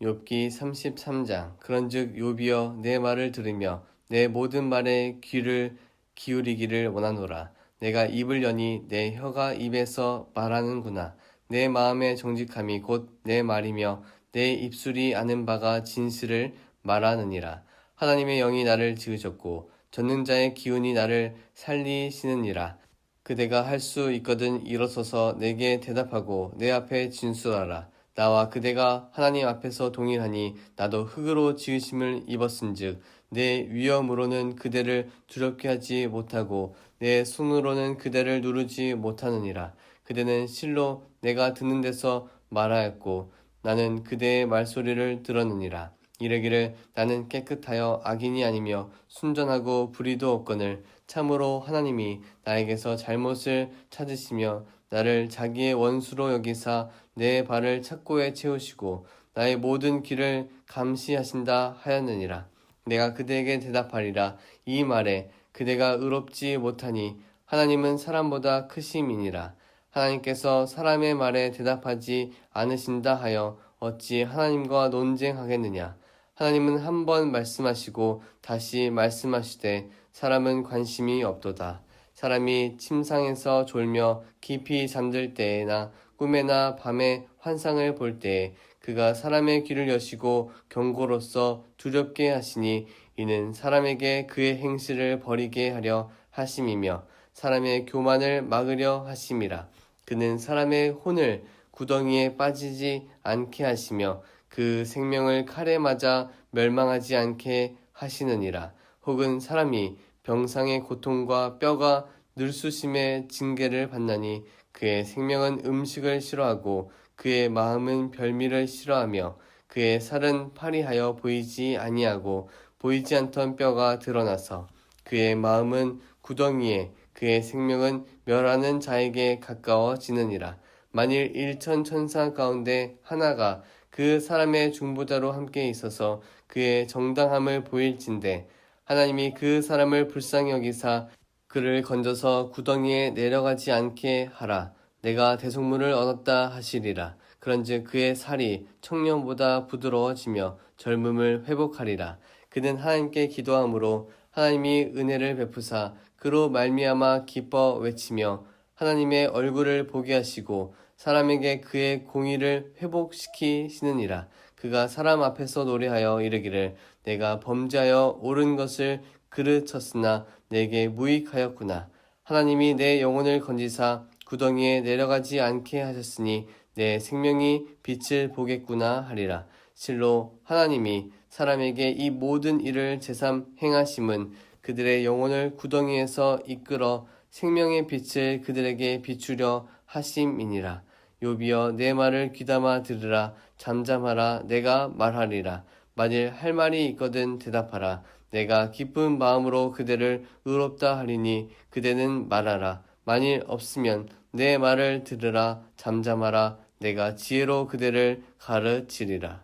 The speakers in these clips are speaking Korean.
욥기 33장. 그런즉 욥이여 내 말을 들으며 내 모든 말에 귀를 기울이기를 원하노라. 내가 입을 여니 내 혀가 입에서 말하는구나. 내 마음의 정직함이 곧 내 말이며 내 입술이 아는 바가 진실을 말하느니라. 하나님의 영이 나를 지으셨고 전능자의 기운이 나를 살리시느니라. 그대가 할 수 있거든 일어서서 내게 대답하고 내 앞에 진술하라 나와 그대가 하나님 앞에서 동일하니 나도 흙으로 지으심을 입었은즉 내 위엄으로는 그대를 두렵게 하지 못하고 내 손으로는 그대를 누르지 못하느니라. 그대는 실로 내가 듣는 데서 말하였고 나는 그대의 말소리를 들었느니라. 이르기를 나는 깨끗하여 악인이 아니며 순전하고 불의도 없거늘 참으로 하나님이 나에게서 잘못을 찾으시며 나를 자기의 원수로 여기사 내 발을 착고에 채우시고 나의 모든 길을 감시하신다 하였느니라. 내가 그대에게 대답하리라. 이 말에 그대가 의롭지 못하니 하나님은 사람보다 크심이니라. 하나님께서 사람의 말에 대답하지 않으신다 하여 어찌 하나님과 논쟁하겠느냐? 하나님은 한 번 말씀하시고 다시 말씀하시되 사람은 관심이 없도다. 사람이 침상에서 졸며 깊이 잠들 때에나 꿈에나 밤에 환상을 볼 때에 그가 사람의 귀를 여시고 경고로서 두렵게 하시니 이는 사람에게 그의 행실을 버리게 하려 하심이며 사람의 교만을 막으려 하심이라. 그는 사람의 혼을 구덩이에 빠지지 않게 하시며 그 생명을 칼에 맞아 멸망하지 않게 하시느니라. 혹은 사람이 병상의 고통과 뼈가 늘수심의 징계를 받나니 그의 생명은 음식을 싫어하고 그의 마음은 별미를 싫어하며 그의 살은 파리하여 보이지 아니하고 보이지 않던 뼈가 드러나서 그의 마음은 구덩이에 그의 생명은 멸하는 자에게 가까워지느니라. 만일 일천 천사 가운데 하나가 그 사람의 중보자로 함께 있어서 그의 정당함을 보일진대 하나님이 그 사람을 불쌍히 여기사 그를 건져서 구덩이에 내려가지 않게 하라. 내가 대속물을 얻었다 하시리라. 그런즉 그의 살이 청년보다 부드러워지며 젊음을 회복하리라. 그는 하나님께 기도함으로 하나님이 은혜를 베푸사 그로 말미암아 기뻐 외치며 하나님의 얼굴을 보게 하시고 사람에게 그의 공의를 회복시키시느니라. 그가 사람 앞에서 노래하여 이르기를 내가 범죄하여 옳은 것을 그르쳤으나 내게 무익하였구나. 하나님이 내 영혼을 건지사 구덩이에 내려가지 않게 하셨으니 내 생명이 빛을 보겠구나 하리라. 실로 하나님이 사람에게 이 모든 일을 제삼 행하심은 그들의 영혼을 구덩이에서 이끌어 생명의 빛을 그들에게 비추려 하심이니라. 요비여 내 말을 귀담아 들으라. 잠잠하라. 내가 말하리라. 만일 할 말이 있거든 대답하라. 내가 기쁜 마음으로 그대를 의롭다 하리니 그대는 말하라. 만일 없으면 내 말을 들으라. 잠잠하라. 내가 지혜로 그대를 가르치리라.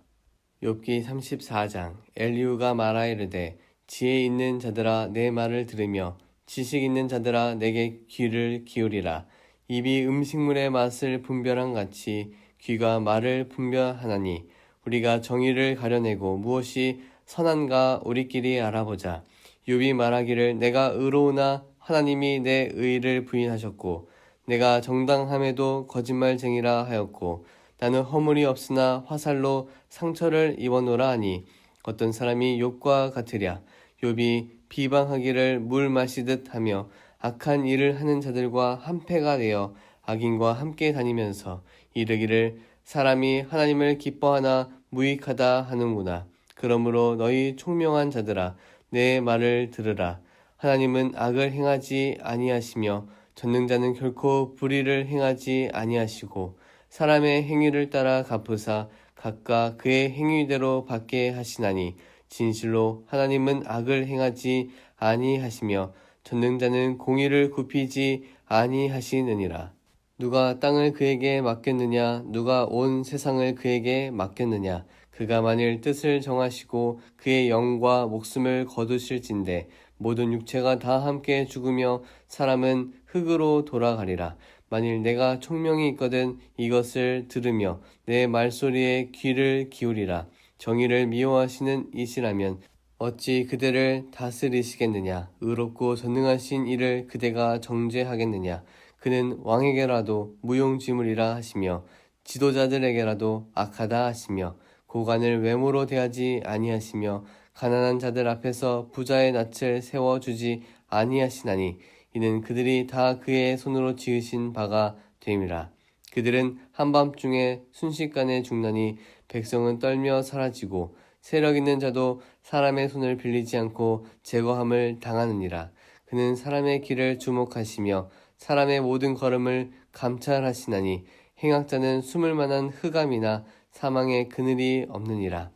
욥기 34장. 엘리우가 말하이르되 지혜 있는 자들아 내 말을 들으며 지식 있는 자들아 내게 귀를 기울이라 입이 음식물의 맛을 분별한 같이 귀가 말을 분별하나니 우리가 정의를 가려내고 무엇이 선한가 우리끼리 알아보자. 욥이 말하기를 내가 의로우나 하나님이 내 의를 부인하셨고 내가 정당함에도 거짓말쟁이라 하였고 나는 허물이 없으나 화살로 상처를 입어노라 하니 어떤 사람이 욥과 같으랴 욥이 비방하기를 물 마시듯 하며 악한 일을 하는 자들과 한패가 되어 악인과 함께 다니면서 이르기를 사람이 하나님을 기뻐하나 무익하다 하는구나. 그러므로 너희 총명한 자들아 내 말을 들으라. 하나님은 악을 행하지 아니하시며 전능자는 결코 불의를 행하지 아니하시고 사람의 행위를 따라 갚으사 각각 그의 행위대로 받게 하시나니 진실로 하나님은 악을 행하지 아니하시며 전능자는 공의를 굽히지 아니하시느니라. 누가 땅을 그에게 맡겼느냐? 누가 온 세상을 그에게 맡겼느냐? 그가 만일 뜻을 정하시고 그의 영과 목숨을 거두실진데 모든 육체가 다 함께 죽으며 사람은 흙으로 돌아가리라. 만일 내가 총명이 있거든 이것을 들으며 내 말소리에 귀를 기울이라. 정의를 미워하시는 이시라면 어찌 그대를 다스리시겠느냐? 의롭고 전능하신 이를 그대가 정죄하겠느냐? 그는 왕에게라도 무용지물이라 하시며 지도자들에게라도 악하다 하시며 고관을 외모로 대하지 아니하시며 가난한 자들 앞에서 부자의 낯을 세워 주지 아니하시나니 이는 그들이 다 그의 손으로 지으신 바가 됨이라. 그들은 한밤중에 순식간에 죽나니 백성은 떨며 사라지고 세력 있는 자도 사람의 손을 빌리지 않고 제거함을 당하느니라 그는 사람의 길을 주목하시며 사람의 모든 걸음을 감찰하시나니 행악자는 숨을 만한 흑암이나 사망의 그늘이 없느니라.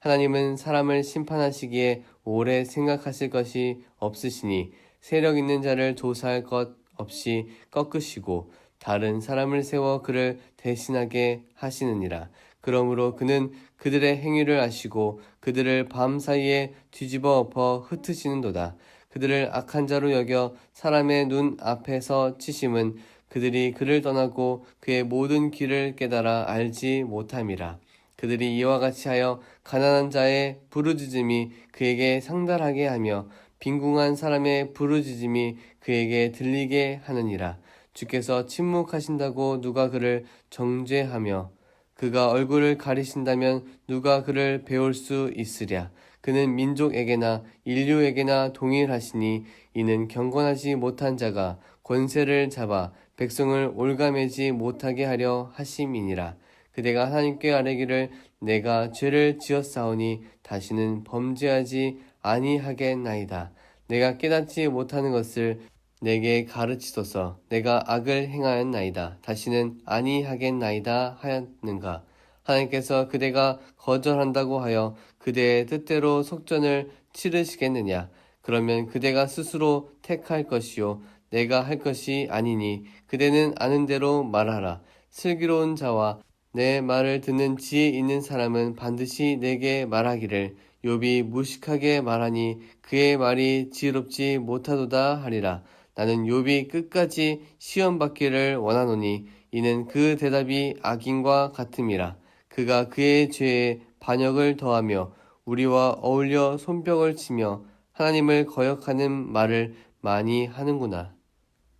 하나님은 사람을 심판하시기에 오래 생각하실 것이 없으시니 세력 있는 자를 조사할 것 없이 꺾으시고 다른 사람을 세워 그를 대신하게 하시느니라. 그러므로 그는 그들의 행위를 아시고 그들을 밤 사이에 뒤집어 엎어 흩으시는도다. 그들을 악한 자로 여겨 사람의 눈 앞에서 치심은 그들이 그를 떠나고 그의 모든 길을 깨달아 알지 못함이라. 그들이 이와 같이 하여 가난한 자의 부르짖음이 그에게 상달하게 하며 빈궁한 사람의 부르짖음이 그에게 들리게 하느니라. 주께서 침묵하신다고 누가 그를 정죄하며 그가 얼굴을 가리신다면 누가 그를 배울 수 있으랴. 그는 민족에게나 인류에게나 동일하시니 이는 경건하지 못한 자가 권세를 잡아 백성을 올가매지 못하게 하려 하심이니라. 그대가 하나님께 아뢰기를 내가 죄를 지었사오니 다시는 범죄하지 아니하겠나이다. 내가 깨닫지 못하는 것을 내게 가르치소서. 내가 악을 행하였나이다. 다시는 아니하겠나이다 하였는가. 하나님께서 그대가 거절한다고 하여 그대의 뜻대로 속전을 치르시겠느냐? 그러면 그대가 스스로 택할 것이요. 내가 할 것이 아니니 그대는 아는 대로 말하라. 슬기로운 자와 내 말을 듣는 지혜 있는 사람은 반드시 내게 말하기를 욥이 무식하게 말하니 그의 말이 지혜롭지 못하도다 하리라. 나는 욥이 끝까지 시험 받기를 원하노니 이는 그 대답이 악인과 같음이라. 그가 그의 죄에 반역을 더하며 우리와 어울려 손뼉을 치며 하나님을 거역하는 말을 많이 하는구나.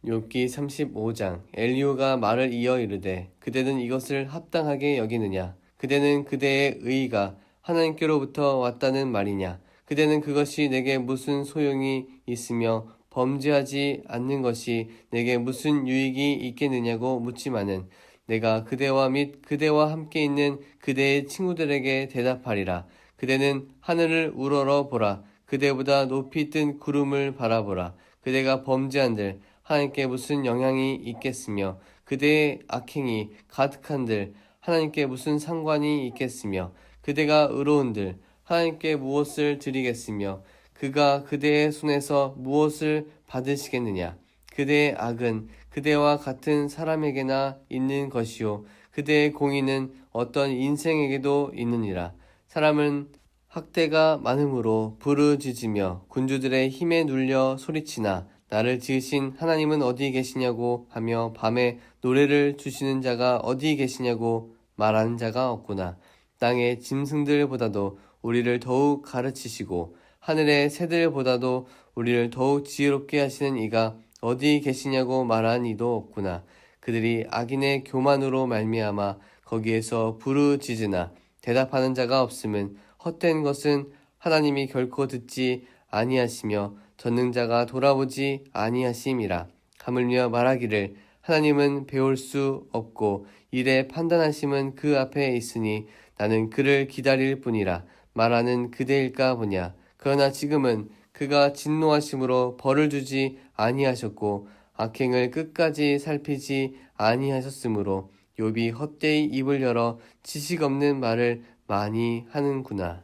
욥기 35장 엘리오가 말을 이어 이르되 그대는 이것을 합당하게 여기느냐 그대는 그대의 의가 하나님께로부터 왔다는 말이냐 그대는 그것이 내게 무슨 소용이 있으며 범죄하지 않는 것이 내게 무슨 유익이 있겠느냐고 묻지만은 내가 그대와 및 그대와 함께 있는 그대의 친구들에게 대답하리라. 그대는 하늘을 우러러 보라. 그대보다 높이 뜬 구름을 바라보라. 그대가 범죄한들 하나님께 무슨 영향이 있겠으며 그대의 악행이 가득한들 하나님께 무슨 상관이 있겠으며 그대가 의로운들 하나님께 무엇을 드리겠으며 그가 그대의 손에서 무엇을 받으시겠느냐? 그대의 악은 그대와 같은 사람에게나 있는 것이요. 그대의 공의는 어떤 인생에게도 있느니라. 사람은 학대가 많음으로 부르짖으며 군주들의 힘에 눌려 소리치나 나를 지으신 하나님은 어디 계시냐고 하며 밤에 노래를 주시는 자가 어디 계시냐고 말하는 자가 없구나. 땅의 짐승들보다도 우리를 더욱 가르치시고 하늘의 새들보다도 우리를 더욱 지혜롭게 하시는 이가 어디 계시냐고 말한 이도 없구나. 그들이 악인의 교만으로 말미암아 거기에서 부르짖으나 대답하는 자가 없음은 헛된 것은 하나님이 결코 듣지 아니하시며 전능자가 돌아보지 아니하심이라 하물며 말하기를 하나님은 배울 수 없고 일에 판단하심은 그 앞에 있으니 나는 그를 기다릴 뿐이라 말하는 그대일까 보냐 그러나 지금은 그가 진노하심으로 벌을 주지 아니하셨고 악행을 끝까지 살피지 아니하셨으므로 욥이 헛되이 입을 열어 지식 없는 말을 많이 하는구나.